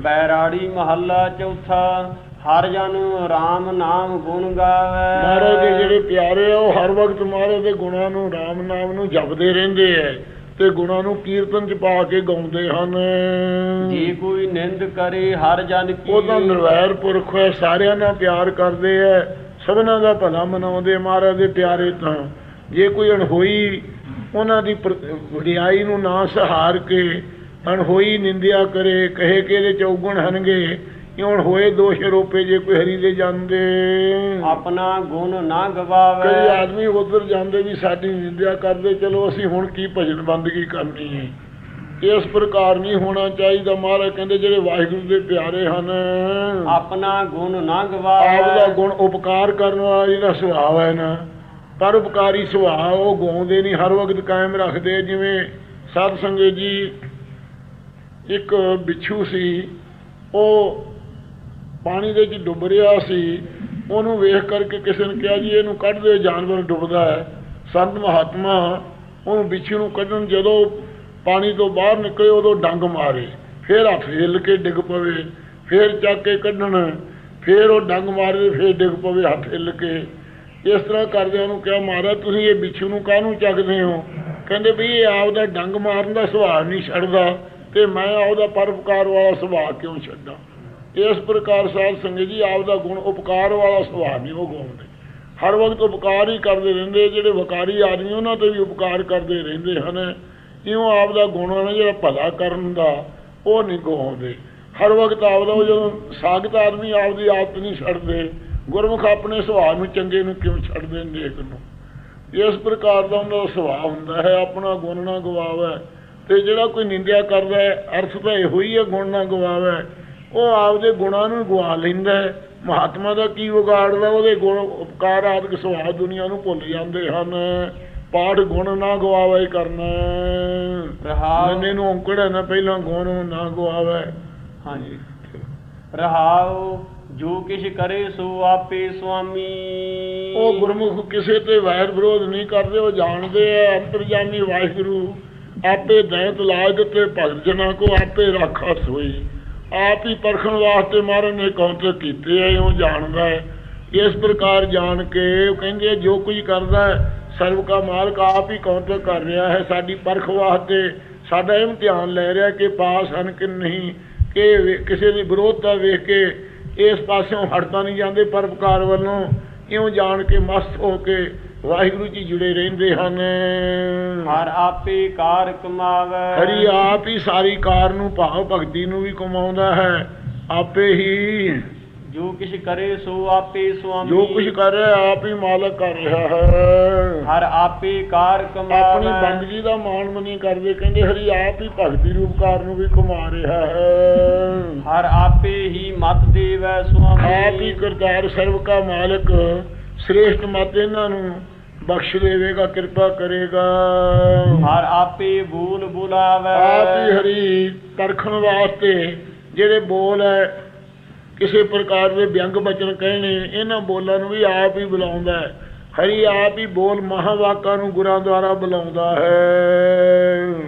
ਬੈਰਾੜੀ ਮਹੱਲਾ ਚੌਥਾ ਹਰ ਜਨ RAM ਨਾਮ ਗੁਣ ਗਾਵੇ। ਮਹਾਰਾਜ ਦੇ ਜਿਹੜੇ ਪਿਆਰੇ ਆ ਉਹ ਹਰ ਵਕਤ ਮਹਾਰਾਜ ਦੇ ਗੁਣਾਂ ਨੂੰ ਰਾਮ ਨਾਮ ਨੂੰ ਜਪਦੇ ਰਹਿੰਦੇ ਐ ਤੇ ਗੁਣਾਂ ਨੂੰ ਕੀਰਤਨ ਚ ਪਾ ਕੇ ਗਾਉਂਦੇ ਹਨ। ਜੇ ਕੋਈ ਨਿੰਦ ਕਰੇ ਹਰ ਜਨ ਕੀ ਉਹ ਤਾਂ ਨਿਰਵੈਰ ਪੁਰਖ ਹੈ ਸਾਰਿਆਂ ਨਾਲ ਪਿਆਰ ਕਰਦੇ ਐ ਸਭਨਾਂ ਦਾ ਭਲਾ ਮਨਾਉਂਦੇ ਮਹਾਰਾਜ ਦੇ ਪਿਆਰੇ ਤਾਂ। ਜੇ ਕੋਈ ਅਣਹੋਈ ਉਹਨਾਂ ਦੀ ਵਡਿਆਈ ਨੂੰ ਨਾ ਸਹਾਰ ਕੇ ਅਣਹੋਈ ਨਿੰਦਿਆ ਕਰੇ ਕਹੇ ਕਿ ਇਹਦੇ ਚੌਗੁਣ ਹਨਗੇ? ਹੁਣ ਹੋਏ ਦੋਸ਼ ਰੋਪੇ ਜੇ ਕੋਈ ਹਰੀ ਦੇ ਜਾਂਦੇ। ਆਪਣਾ ਗੁਣ ਨਾ ਗਵਾਵੇ। ਕਈ ਆਦਮੀ ਉਧਰ ਜਾਂਦੇ ਵੀ ਸਾਡੀ ਨਿੰਦਿਆ ਕਰਦੇ ਚਲੋ ਅਸੀਂ ਹੁਣ ਕੀ ਭਜਨ ਬੰਦਗੀ ਕਰਨੀ ਹੈ ਇਸ ਪ੍ਰਕਾਰ ਨਹੀਂ ਹੋਣਾ ਚਾਹੀਦਾ। ਮਹਾਰਾਜ ਕਹਿੰਦੇ ਜਿਹੜੇ ਵਾਹਿਗੁਰੂ ਦੇ ਪਿਆਰੇ ਹਨ ਆਪਣਾ ਗੁਣ ਨਾ ਆਪ ਦਾ ਗਵਾਵੇ ਗੁਣ ਉਪਕਾਰ ਕਰਨ ਵਾਲਾ ਜਿਹੜਾ ਸੁਭਾਅ ਹੈ ਨਾ ਪਰ ਉਪਕਾਰੀ ਸੁਭਾਅ ਉਹ ਗਾਉਂਦੇ ਨਹੀਂ ਹਰ ਵਕਤ ਕਾਇਮ ਰੱਖਦੇ ਜਿਵੇਂ ਸਾਧ ਸੰਗਤ ਜੀ ਇੱਕ ਬਿੱਛੂ ਸੀ, ਉਹ ਪਾਣੀ ਦੇ ਵਿੱਚ ਡੁੱਬ ਰਿਹਾ ਸੀ। ਉਹਨੂੰ ਵੇਖ ਕਰਕੇ ਕਿਸੇ ਨੇ ਕਿਹਾ ਜੀ, ਇਹਨੂੰ ਕੱਢ ਦਿਓ ਜਾਨਵਰ ਡੁੱਬਦਾ ਹੈ। ਸੰਤ ਮਹਾਤਮਾ ਉਹਨੂੰ ਬਿੱਛੂ ਨੂੰ ਕੱਢਣ ਜਦੋਂ ਪਾਣੀ ਤੋਂ ਬਾਹਰ ਨਿਕਲੇ, ਉਦੋਂ ਡੰਗ ਮਾਰੇ। ਫਿਰ ਹੱਥ ਹਿੱਲ ਕੇ ਡਿੱਗ ਪਵੇ, ਫਿਰ ਚੱਕ ਕੇ ਕੱਢਣ। ਫਿਰ ਉਹ ਡੰਗ ਮਾਰੇ, ਫਿਰ ਡਿੱਗ ਪਵੇ, ਹੱਥ ਹਿੱਲ ਕੇ। ਇਸ ਤਰ੍ਹਾਂ ਕਰਦਿਆਂ ਨੂੰ ਕਿਹਾ, ਮਹਾਰਾਜ, ਤੁਸੀਂ ਇਹ ਬਿੱਛੂ ਨੂੰ ਕਾਹਨੂੰ ਚੱਕਦੇ ਹੋ? ਕਹਿੰਦੇ ਵੀ ਇਹ ਆਪਦਾ ਡੰਗ ਮਾਰਨ ਦਾ ਸੁਭਾਅ ਨਹੀਂ ਛੱਡਦਾ। ਤੇ ਮੈਂ ਆਪਦਾ ਪਰਉਪਕਾਰ ਵਾਲਾ ਸੁਭਾਅ ਕਿਉਂ ਛੱਡਾਂ? ਇਸ ਪ੍ਰਕਾਰ ਸਾਧ ਸੰਗਤ ਜੀ ਆਪਦਾ ਗੁਣ, ਉਪਕਾਰ ਵਾਲਾ ਸੁਭਾਅ ਨਹੀਂ ਉਹ ਗਵਾਉਂਦੇ ਹਰ ਵਕਤ ਉਪਕਾਰ ਹੀ ਕਰਦੇ ਰਹਿੰਦੇ, ਜਿਹੜੇ ਵਕਾਰੀ ਆਦਮੀ ਉਹਨਾਂ ਤੇ ਵੀ ਉਪਕਾਰ ਕਰਦੇ ਰਹਿੰਦੇ ਹਨ। ਇਉਂ ਆਪਦਾ ਗੁਣ ਹੈ ਜਿਹੜਾ ਭਲਾ ਕਰਨ ਦਾ, ਉਹ ਨਹੀਂ ਗਵਾਉਂਦੇ ਹਰ ਵਕਤ ਆਪਦਾ ਉਹ ਜਦੋਂ ਸਾਗਤ ਆਦਮੀ ਆਪਦੀ ਆਦਤ ਨਹੀਂ ਛੱਡਦੇ, ਗੁਰਮੁਖ ਆਪਣੇ ਸੁਭਾਅ ਨੂੰ ਚੰਗੇ ਨੂੰ ਕਿਉਂ ਛੱਡਦੇ ਨੇਕ ਨੂੰ? ਇਸ ਪ੍ਰਕਾਰ ਦਾ ਉਹਨਾਂ ਦਾ ਸੁਭਾਅ ਹੁੰਦਾ ਹੈ, ਆਪਣਾ ਗੁਣ ਨਾ ਗਵਾਵੇ। ਤੇ ਜਿਹੜਾ ਕੋਈ ਨਿੰਦਿਆ ਕਰਦਾ ਹੈ ਅਰਥ ਤਾਂ ਇਹੋ ਹੀ ਹੈ ਗੁਣ ਨਾ ਗਵਾਵੇ। ਉਹ ਆਪਦੇ ਗੁਣਾਂ ਨੂੰ ਗਵਾ ਲੈਂਦਾ ਹੈ। ਮਹਾਤਮਾ ਦਾ ਕੀ ਵਿਗਾੜਦਾ ਉਹਦੇ ਗੁਣ ਉਪਕਾਰ ਆਦਿਕ ਸੁਭਾਅ ਦੁਨੀਆ ਨੂੰ ਭੁੱਲ ਜਾਂਦੇ ਹਨ। ਪਾਠ ਗੁਣ ਨਾ ਗਵਾਵੇ ਕਰਨਾ ਰਹਾਉ ਨੰਨੇ ਨੂੰ ਔਂਕੜ ਨਾ ਪਹਿਲਾਂ ਗੁਣ ਨਾ ਗਵਾਵੇ। ਹਾਂਜੀ। ਰਹਾਉ ਜੋ ਕਿਛ ਕਰੇ ਸੋ ਆਪੇ ਸੁਆਮੀ। ਉਹ ਗੁਰਮੁਖ ਕਿਸੇ ਤੇ ਵੈਰ ਵਿਰੋਧ ਨਹੀਂ ਕਰਦੇ ਉਹ ਜਾਣਦੇ ਆ ਅੰਤਰਜਾਮੀ ਵਾਹਿਗੁਰੂ ਆਪੇ ਦੈਤ ਲਾਜ ਦਿੱਤੇ ਭਗਤ ਜਨਾਂ ਕੋ ਆਪੇ ਰਾਖਾ ਸੋਈ ਆਪ ਹੀ ਪਰਖਣ ਵਾਸਤੇ ਮਹਾਰਾਜ ਨੇ ਕੌਂਟਰ ਕੀਤੇ ਆ ਉਹ ਜਾਣਦਾ ਹੈ। ਇਸ ਪ੍ਰਕਾਰ ਜਾਣ ਕੇ ਕਹਿੰਦੇ ਜੋ ਕੁਝ ਕਰਦਾ ਹੈ ਕਾ ਮਾਲਕ ਆਪ ਹੀ ਕੌਂਟਰ ਕਰ ਰਿਹਾ ਹੈ। ਸਾਡੀ ਪਰਖ ਵਾਸਤੇ ਸਾਡਾ ਇਮਤਿਹਾਨ ਲੈ ਰਿਹਾ ਕਿ ਪਾਸ ਹਨ ਕਿ ਨਹੀਂ, ਕਿ ਕਿਸੇ ਦੀ ਵਿਰੋਧਤਾ ਵੇਖ ਕੇ ਇਸ ਪਾਸਿਓਂ ਹਟਦਾ ਨਹੀਂ ਜਾਂਦੇ ਪਰਪਕਾਰ ਵੱਲੋਂ। ਇਉਂ ਜਾਣ ਕੇ ਮਸਤ ਹੋ ਕੇ ਵਾਹਿਗੁਰੂ ਜੀ ਜੁੜੇ ਰਹਿੰਦੇ ਹਨ। ਹਰ ਆਪੇ ਕਾਰ ਕਮਾਵੇ ਹਰੀ ਆਪ ਹੀ ਸਾਰੀ ਕਾਰ ਨੂੰ ਭਾਵ ਭਗਤੀ ਨੂੰ ਵੀ ਕਮਾਉਂਦਾ ਹੈ। ਆਪੇ ਹੀ ਜੋ ਕਿਛ ਕਰੇ ਸੋ ਆਪੇ ਸੁਆਮੀ। ਜੋ ਕੁਝ ਕਰ ਰਿਹਾ ਆਪ ਹੀ ਮਾਲਕ ਕਰ ਰਿਹਾ ਹੈ। ਹਰ ਆਪੇ ਕਾਰ ਆਪਣੀ ਕਮਾਵੇ ਬੰਦਗੀ ਦਾ ਮਾਣ ਮਨੀ ਕਰਦੇ ਕਹਿੰਦੇ ਹਰੀ ਆਪ ਹੀ ਭਗਤੀ ਰੂਪ ਕਾਰ ਨੂੰ ਵੀ ਕਮਾ ਰਿਹਾ ਹੈ। ਹਰ ਆਪੇ ਹੀ ਮਤ ਦੇਵੈ ਸੁਆਮੀ। ਆਪ ਹੀ ਕਰਤਾਰ ਸਰਵ ਕਾ ਮਾਲਕ। ਸ੍ਰੇਸ਼ਟ ਮਤ ਇਹਨਾਂ ਨੂੰ ਬਖਸ਼ ਦੇਵੇਗਾ ਕਿਰਪਾ ਕਰੇਗਾ। ਹਰ ਆਪੇ ਬੋਲ ਬੁਲਾਵੇ। ਆਪ ਹੀ ਹਰੀ ਪਰਖਣ ਵਾਸਤੇ ਜਿਹੜੇ ਬੋਲ ਹੈ ਕਿਸੇ ਪ੍ਰਕਾਰ ਦੇ ਵਿਅੰਗ ਬਚਨ ਕਹਿਣੇ ਇਹਨਾਂ ਬੋਲਾਂ ਨੂੰ ਵੀ ਆਪ ਹੀ ਬੁਲਾਉਂਦਾ ਹੈ। ਹਰੀ ਆਪ ਹੀ ਬੋਲ ਮਹਾਵਾਕਾਂ ਨੂੰ ਗੁਰਾਂ ਦੁਆਰਾ ਬੁਲਾਉਂਦਾ ਹੈ।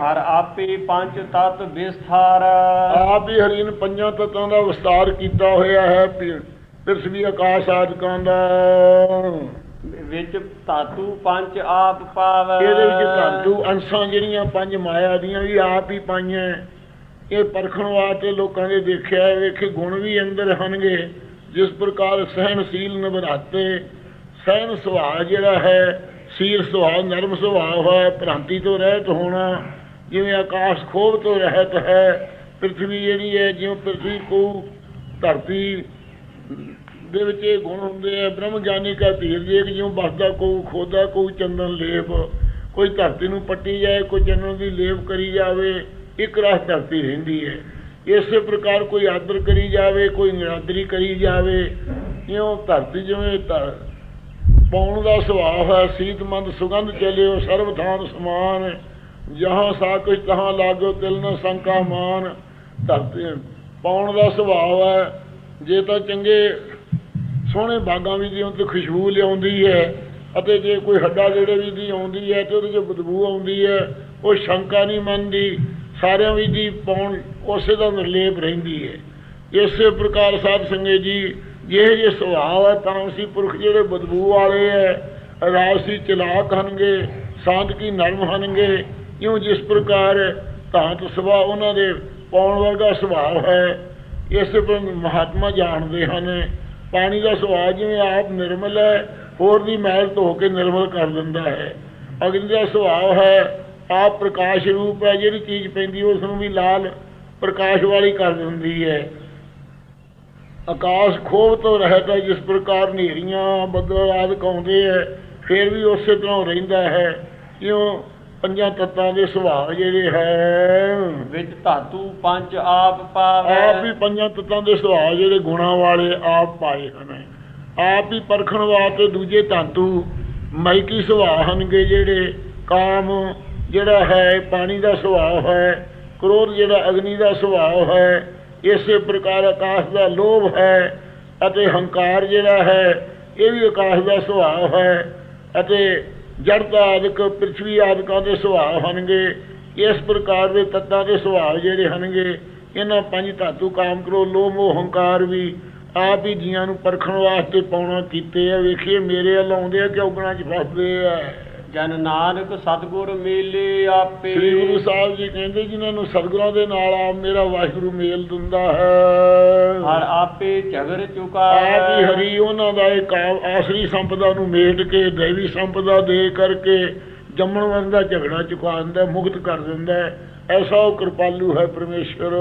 ਹਰ ਆਪੇ ਪੰਜ ਤਤ ਵਿਸਥਾਰ। ਆਪ ਹੀ ਹਰੀ ਨੇ ਪੰਜਾਂ ਤੱਤਾਂ ਦਾ ਵਿਸਤਾਰ ਕੀਤਾ ਹੋਇਆ ਹੈ ਪ੍ਰਿਥਵੀ ਆਕਾਸ਼ ਆਦਿਕਾਂ ਦਾ। ਵਿੱਚ ਧਾਤੂ ਪੰਜ ਆਪ ਪਾਵੇ। ਇਹਦੇ ਵਿੱਚ ਧਾਤੂ ਅੰਸ਼ਾਂ ਜਿਹੜੀਆਂ ਪੰਜ ਮਾਇਆ ਦੀਆਂ ਵੀ ਆਪ ਹੀ ਪਾਈਆਂ। ਇਹ ਪਰਖਣ ਵਾਸਤੇ ਲੋਕਾਂ ਦੇ ਦੇਖਿਆ ਹੈ, ਵੇਖੇ ਗੁਣ ਵੀ ਅੰਦਰ ਹਨਗੇ ਜਿਸ ਪ੍ਰਕਾਰ ਸਹਿਨਸ਼ੀਲ ਨਿਵਰਾਤੇ ਸਹਿਨ ਸੁਭਾਅ ਜਿਹੜਾ ਹੈ ਸੀਲ ਸੁਭਾਅ ਨਰਮ ਸੁਭਾਅ ਹੈ ਭ੍ਰਾਂਤੀ ਤੋਂ ਰਹਿਤ ਹੋਣਾ ਜਿਵੇਂ ਆਕਾਸ਼ ਖੋਬ ਤੋਂ ਰਹਿਤ ਹੈ ਪ੍ਰithvi ਜਿਹੜੀ ਹੈ ਜਿਵੇਂ ਪ੍ਰithvi ਕੋ ਧਰਤੀ ਦੇ ਵਿੱਚ ਇਹ ਗੁਣ ਹੁੰਦੇ ਆ, ਬ੍ਰਹਮ ਗਿਆਨੀ ਕਾ ਧੀਰ ਜੇ ਕਿ ਜਿਉਂ ਬਸਦਾ ਕੋ ਖੋਦਾ ਕੋ ਚੰਦਨ ਲੇਪ। ਕੋਈ ਧਰਤੀ ਨੂੰ ਪੱਟੀ ਜਾਏ, ਕੋਈ ਚੰਦਨ ਦੀ ਲੇਪ ਕਰੀ ਜਾਵੇ, ਇੱਕ ਰਸ ਧਰਤੀ ਰਹਿੰਦੀ ਹੈ। ਇਸੇ ਪ੍ਰਕਾਰ ਕੋਈ ਆਦਰ ਕਰੀ ਜਾਵੇ, ਕੋਈ ਨਿਰਾਦਰੀ ਕਰੀ ਜਾਵੇ, ਇਉਂ ਧਰਤੀ ਜਿਵੇਂ ਧਰ- ਪੌਣ ਦਾ ਸੁਭਾਅ ਹੈ ਸੀਤਮੰਦ ਸੁਗੰਧ ਚਲਿਓ ਸਰਬ ਥਾਨ ਸਮਾਨ, ਜਹਾਂ ਸਾ ਕੁਛ ਤਹਾਂ ਲਾਗੋ, ਤਿਲ ਨ ਸੰਕਾ ਮਾਨ। ਧਰਤੀ ਪੌਣ ਦਾ ਸੁਭਾਅ ਹੈ ਜੇ ਤਾਂ ਚੰਗੇ ਸੋਹਣੇ ਬਾਗਾਂ ਵੀ ਦੀ ਤੇ ਖੁਸ਼ਬੂ ਲਿਆਉਂਦੀ ਹੈ ਅਤੇ ਜੇ ਕੋਈ ਹੱਡਾ ਜਿਹੜੇ ਵੀ ਦੀ ਆਉਂਦੀ ਹੈ ਤੇ ਉਹਦੇ 'ਚ ਬਦਬੂ ਆਉਂਦੀ ਹੈ, ਉਹ ਸ਼ੰਕਾ ਨਹੀਂ ਮੰਨਦੀ, ਸਾਰਿਆਂ ਵੀ ਦੀ ਪੌਣ ਉਸੇ ਦਾ ਨਿਰਲੇਪ ਰਹਿੰਦੀ ਹੈ। ਇਸੇ ਪ੍ਰਕਾਰ ਸਾਧ ਸੰਗਤ ਜੀ, ਜਿਹੇ ਜੇ ਸੁਭਾਅ ਹੈ ਤਾਮਸੀ ਪੁਰਖ ਜਿਹੜੇ ਬਦਬੂ ਵਾਲੇ ਹੈ ਰਾਸ਼ੀ ਚਲਾਕ ਹਨਗੇ ਸਾਧਕੀ ਨਰਮ ਹਨਗੇ ਕਿਉਂ ਜਿਸ ਪ੍ਰਕਾਰ ਧਾਤ ਸੁਭਾਅ ਉਹਨਾਂ ਦੇ ਪਾਉਣ ਵਰਗਾ ਸੁਭਾਅ ਹੈ ਇਸ ਪਰ ਮਹਾਤਮਾ ਜਾਣਦੇ ਹਨ। ਪਾਣੀ ਦਾ ਸੁਭਾਅ ਜਿਵੇਂ ਆਪ ਨਿਰਮਲ ਹੈ, ਹੋਰ ਦੀ ਮਹਿਲ ਧੋ ਕੇ ਨਿਰਮਲ ਕਰ ਦਿੰਦਾ ਹੈ। ਅਗਨੀ ਦਾ ਸੁਭਾਅ ਹੈ, ਆਪ ਪ੍ਰਕਾਸ਼ ਰੂਪ ਹੈ, ਜਿਹੜੀ ਚੀਜ਼ ਪੈਂਦੀ ਉਸ ਨੂੰ ਵੀ ਲਾਲ ਪ੍ਰਕਾਸ਼ ਵਾਲੀ ਕਰ ਦਿੰਦੀ ਹੈ। ਆਕਾਸ਼ ਖੋਬ ਤੋਂ ਰਹਿਤ ਹੈ, ਜਿਸ ਪ੍ਰਕਾਰ ਹਨੇਰੀਆਂ ਬੱਦਲ ਆਦਿ ਕਾਉਂਦੇ ਹੈ, ਫਿਰ ਵੀ ਉਸੇ ਤਰ੍ਹਾਂ ਰਹਿੰਦਾ ਹੈ। ਕਿਉਂ ਪੰਜਾਂ ਤੱਤਾਂ ਦੇ ਸੁਭਾਅ ਜਿਹੜੇ ਹੈ ਵਿੱਚ ਧਾਤੂ ਪੰਜ ਆਪ ਪਾਵੈ। ਆਪ ਹੀ ਪੰਜਾਂ ਤੱਤਾਂ ਦੇ ਸੁਭਾਅ ਜਿਹੜੇ ਗੁਣਾਂ ਵਾਲੇ ਆਪ ਪਾਏ ਹਨ। ਆਪ ਹੀ ਪਰਖਣ ਵਾਸਤੇ ਦੂਜੇ ਧਾਤੂ ਮਾਇਕੀ ਸੁਭਾਅ ਹਨਗੇ ਜਿਹੜੇ ਕਾਮ ਜਿਹੜਾ ਹੈ ਪਾਣੀ ਦਾ ਸੁਭਾਅ ਹੈ ਕ੍ਰੋਧ ਜਿਹੜਾ ਅਗਨੀ ਦਾ ਸੁਭਾਅ ਹੈ ਇਸੇ ਪ੍ਰਕਾਰ ਆਕਾਸ਼ ਦਾ ਲੋਭ ਹੈ ਅਤੇ ਹੰਕਾਰ ਜਿਹੜਾ ਹੈ ਇਹ ਵੀ ਆਕਾਸ਼ ਦਾ ਸੁਭਾਅ ਹੈ ਅਤੇ ਜੜਤ ਆਦਿਕ, ਪ੍ਰਿਥਵੀ ਆਦਿਕਾਂ ਦੇ ਸੁਭਾਅ ਹਨਗੇ ਇਸ ਪ੍ਰਕਾਰ ਦੇ ਤੱਤਾਂ ਦੇ ਸੁਭਾਅ ਜਿਹੜੇ ਹਨਗੇ ਇਹਨਾਂ ਪੰਜ ਧਾਤੂ ਕਾਮ ਕਰੋ, ਲੋਭ ਮੋਹ ਹੰਕਾਰ ਵੀ ਆਪ ਹੀ ਜੀਆਂ ਨੂੰ ਪਰਖਣ ਵਾਸਤੇ ਪਾਉਣਾ ਕੀਤੇ ਆ। ਵੇਖੀਏ, ਮੇਰੇ ਵੱਲ ਆਉਂਦੇ ਆ ਕਿ ਔਗਣਾਂ 'ਚ ਫਸਦੇ ਆ। ਜਨ ਨਾਨਕ ਸਤਗੁਰ ਮੇਲੇ ਆਪੇ। ਸ੍ਰੀ ਗੁਰੂ ਸਾਹਿਬ ਜੀ ਕਹਿੰਦੇ ਜਿਨ੍ਹਾਂ ਨੂੰ ਸਤਿਗੁਰਾਂ ਦੇ ਨਾਲ ਆ ਮੇਰਾ ਵਾਹਿਗੁਰੂ ਮੇਲ ਦਿੰਦਾ ਹੈ। ਹਰ ਆਪੇ ਝਗਰ ਚੁਕਾ ਆਪ ਹੀ ਹਰੀ ਉਹਨਾਂ ਦਾ ਇੱਕ ਆਸਰੀ ਸੰਪਦਾ ਨੂੰ ਮੇਟ ਕੇ ਦੇਵੀ ਸੰਪਦਾ ਦੇ ਕਰਕੇ ਜੰਮਣ ਵਰਨ ਦਾ ਝਗੜਾ ਚੁਕਾ ਦਿੰਦਾ ਮੁਕਤ ਕਰ ਦਿੰਦਾ। ਐਸਾ ਉਹ ਕਿਰਪਾਲੂ ਹੈ ਪਰਮੇਸ਼ਰ